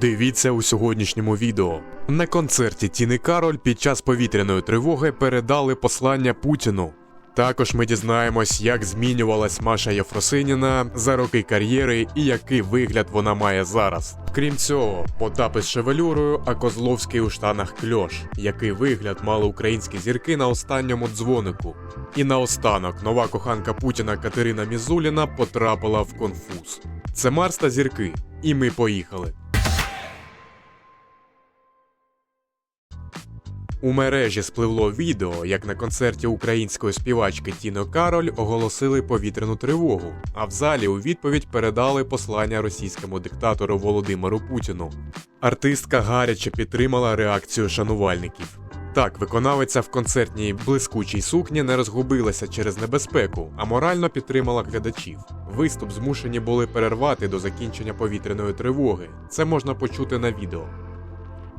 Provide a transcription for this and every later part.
Дивіться у сьогоднішньому відео. На концерті Тіни Кароль під час повітряної тривоги передали послання Путіну. Також ми дізнаємось, як змінювалась Маша Єфросиніна за роки кар'єри і який вигляд вона має зараз. Крім цього, Потап із шевелюрою, а Козловський у штанах кльош, який вигляд мали українські зірки на останньому дзвонику. І наостанок нова коханка Путіна Катерина Мізуліна потрапила в конфуз. Це Марс та зірки, і ми поїхали. У мережі спливло відео, як на концерті української співачки Тіно Кароль оголосили повітряну тривогу, а в залі у відповідь передали послання російському диктатору Володимиру Путіну. Артистка гаряче підтримала реакцію шанувальників. Так, виконавиця в концертній блискучій сукні не розгубилася через небезпеку, а морально підтримала глядачів. Виступ змушені були перервати до закінчення повітряної тривоги. Це можна почути на відео.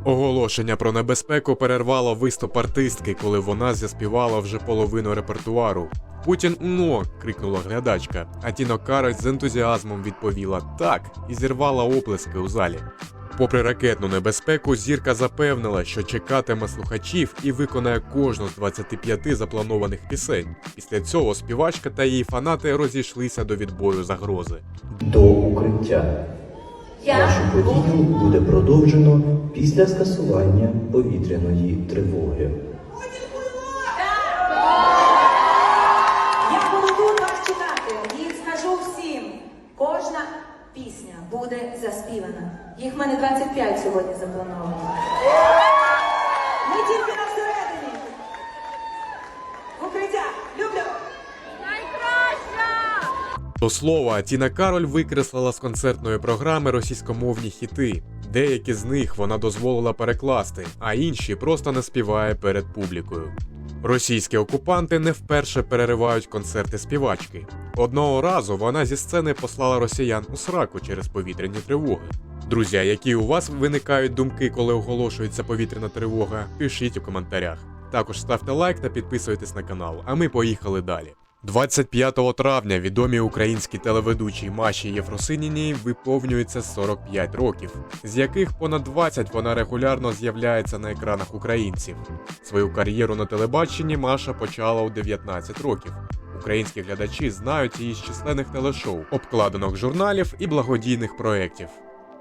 Оголошення про небезпеку перервало виступ артистки, коли вона заспівала вже половину репертуару. Путін но. крикнула глядачка, а Тіно Кароль з ентузіазмом відповіла так і зірвала оплески у залі. Попри ракетну небезпеку, зірка запевнила, що чекатиме слухачів і виконає кожну з 25 запланованих пісень. Після цього співачка та її фанати розійшлися до відбою загрози. До укриття. Нашу подію буде продовжено після скасування повітряної тривоги. Я буду вас чекати і скажу всім. Кожна пісня буде заспівана. Їх в мене 25 сьогодні заплановано. Ми тільки на всередині. В Укриття. Люблю. До слова, Тіна Кароль викреслила з концертної програми російськомовні хіти. Деякі з них вона дозволила перекласти, а інші просто не співає перед публікою. Російські окупанти не вперше переривають концерти співачки. Одного разу вона зі сцени послала росіян у сраку через повітряні тривоги. Друзі, які у вас виникають думки, коли оголошується повітряна тривога? Пишіть у коментарях. Також ставте лайк та підписуйтесь на канал, а ми поїхали далі. 25 травня відомій українській телеведучій Маші Єфросиніній виповнюється 45 років, з яких понад 20 вона регулярно з'являється на екранах українців. Свою кар'єру на телебаченні Маша почала у 19 років. Українські глядачі знають її з численних телешоу, обкладинок журналів і благодійних проєктів.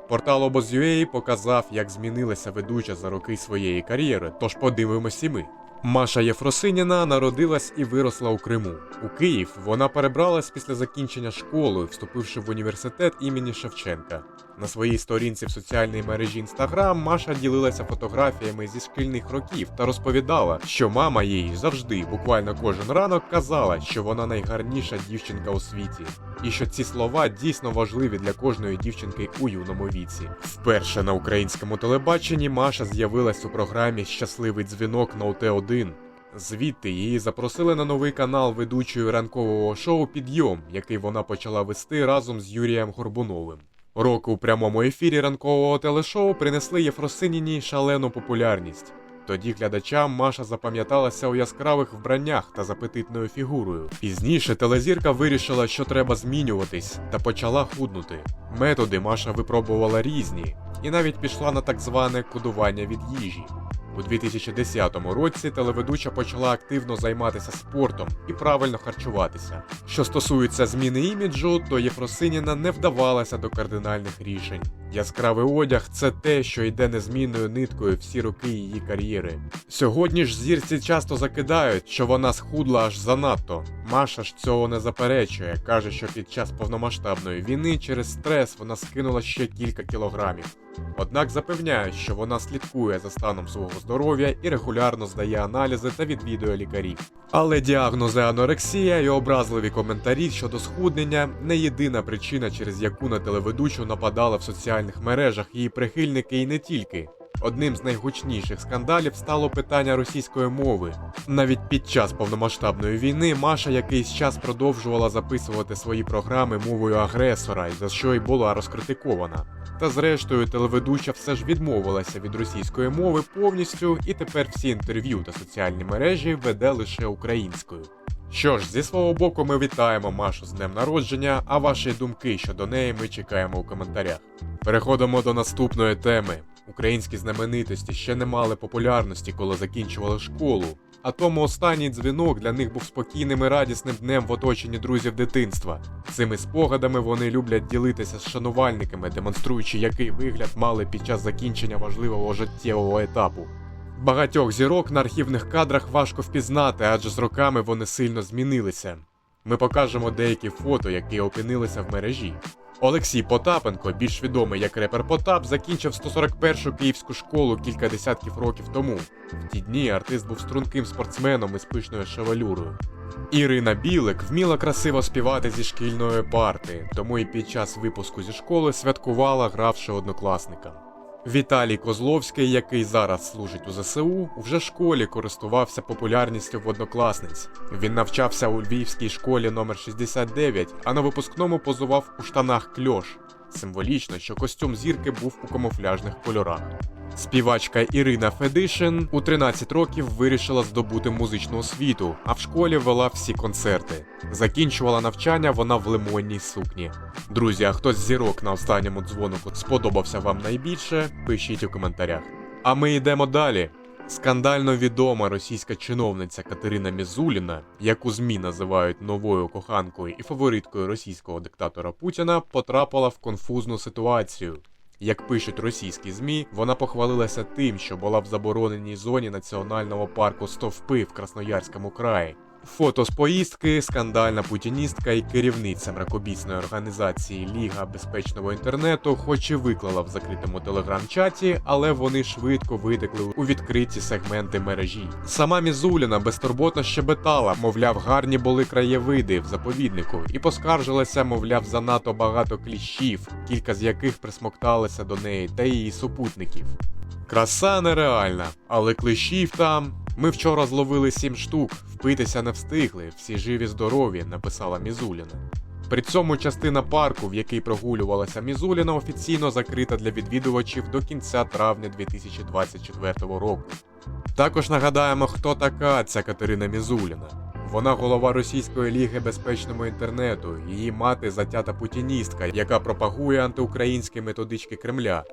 Портал Обоз.ua показав, як змінилася ведуча за роки своєї кар'єри, тож подивимось і ми. Маша Єфросиніна народилась і виросла у Криму. У Київ вона перебралась після закінчення школи, вступивши в університет імені Шевченка. На своїй сторінці в соціальній мережі Instagram Маша ділилася фотографіями зі шкільних років та розповідала, що мама їй завжди, буквально кожен ранок, казала, що вона найгарніша дівчинка у світі, і що ці слова дійсно важливі для кожної дівчинки у юному віці. Вперше на українському телебаченні Маша з'явилась у програмі Щасливий дзвінок на УТ1. Звідти її запросили на новий канал ведучої ранкового шоу Підйом, який вона почала вести разом з Юрієм Горбуновим. Роки у прямому ефірі ранкового телешоу принесли Єфросиніні шалену популярність. Тоді глядачам Маша запам'яталася у яскравих вбраннях та запетитною фігурою. Пізніше телезірка вирішила, що треба змінюватись, та почала худнути. Методи Маша випробувала різні, і навіть пішла на так зване кодування від їжі. У 2010 році телеведуча почала активно займатися спортом і правильно харчуватися. Що стосується зміни іміджу, то Єфросиніна не вдавалася до кардинальних рішень. Яскравий одяг це те, що йде незмінною ниткою всі роки її кар'єри. Сьогодні ж зірці часто закидають, що вона схудла аж занадто. Маша ж цього не заперечує, каже, що під час повномасштабної війни через стрес вона скинула ще кілька кілограмів. Однак запевняє, що вона слідкує за станом свого здоров'я і регулярно здає аналізи та відвідує лікарів. Але діагнози анорексія і образливі коментарі щодо схуднення не єдина причина, через яку на телеведучу нападали в соціальних мережах її прихильники і не тільки. Одним з найгучніших скандалів стало питання російської мови. Навіть під час повномасштабної війни Маша якийсь час продовжувала записувати свої програми мовою агресора, за що й була розкритикована. Та зрештою телеведуча все ж відмовилася від російської мови повністю, і тепер всі інтерв'ю та соціальні мережі веде лише українською. Що ж, зі свого боку, ми вітаємо Машу з днем народження, а ваші думки щодо неї ми чекаємо у коментарях. Переходимо до наступної теми. Українські знаменитості ще не мали популярності, коли закінчували школу. А тому останній дзвінок для них був спокійним і радісним днем в оточенні друзів дитинства. Цими спогадами вони люблять ділитися з шанувальниками, демонструючи, який вигляд мали під час закінчення важливого життєвого етапу. Багатьох зірок на архівних кадрах важко впізнати, адже з роками вони сильно змінилися. Ми покажемо деякі фото, які опинилися в мережі. Олексій Потапенко, більш відомий як репер Потап, закінчив 141-шу київську школу кілька десятків років тому. В ті дні артист був струнким спортсменом із пишною шевелюрою. Ірина Білик вміла красиво співати зі шкільної парти, тому і під час випуску зі школи святкувала, гравши однокласникам. Віталій Козловський, який зараз служить у ЗСУ, вже школі користувався популярністю в однокласниць. Він навчався у львівській школі номер 69, а на випускному позував у штанах кльош. Символічно, що костюм зірки був у камуфляжних кольорах. Співачка Ірина Федишин у 13 років вирішила здобути музичну освіту, а в школі вела всі концерти. Закінчувала навчання вона в лимонній сукні. Друзі, а хтось з зірок на останньому дзвонику сподобався вам найбільше? Пишіть у коментарях. А ми йдемо далі. Скандально відома російська чиновниця Катерина Мізуліна, яку ЗМІ називають новою коханкою і фавориткою російського диктатора Путіна, потрапила в конфузну ситуацію. Як пишуть російські ЗМІ, вона похвалилася тим, що була в забороненій зоні національного парку Стовпи в Красноярському краї. Фото з поїздки, скандальна путіністка і керівниця мракобісної організації Ліга безпечного інтернету, хоч і виклала в закритому телеграм-чаті, але вони швидко витекли у відкриті сегменти мережі. Сама Мізуліна безтурботно щебетала, мовляв, гарні були краєвиди в заповіднику, і поскаржилася, мовляв, занадто багато кліщів, кілька з яких присмокталися до неї та її супутників. Краса нереальна, але клещів там. Ми вчора зловили сім штук, впитися не встигли, всі живі здорові, написала Мізуліна. При цьому частина парку, в якій прогулювалася Мізуліна, офіційно закрита для відвідувачів до кінця травня 2024 року. Також нагадаємо, хто така ця Катерина Мізуліна. Вона голова Російської ліги безпечному інтернету, її мати затята путіністка, яка пропагує антиукраїнські методички Кремля.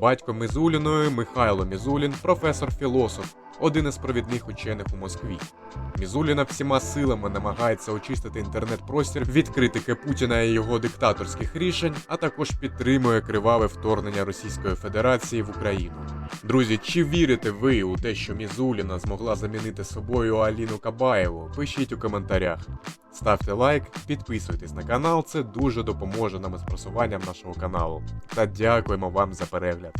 Батько Мізуліної Михайло Мізулін, професор-філософ, один із провідних учених у Москві. Мізуліна всіма силами намагається очистити інтернет-простір від критики Путіна і його диктаторських рішень, а також підтримує криваве вторгнення Російської Федерації в Україну. Друзі, чи вірите ви у те, що Мізуліна змогла замінити собою Аліну Кабаєву? Пишіть у коментарях. Ставте лайк, підписуйтесь на канал, це дуже допоможе нам із просуванням нашого каналу. Та дякуємо вам за перегляд.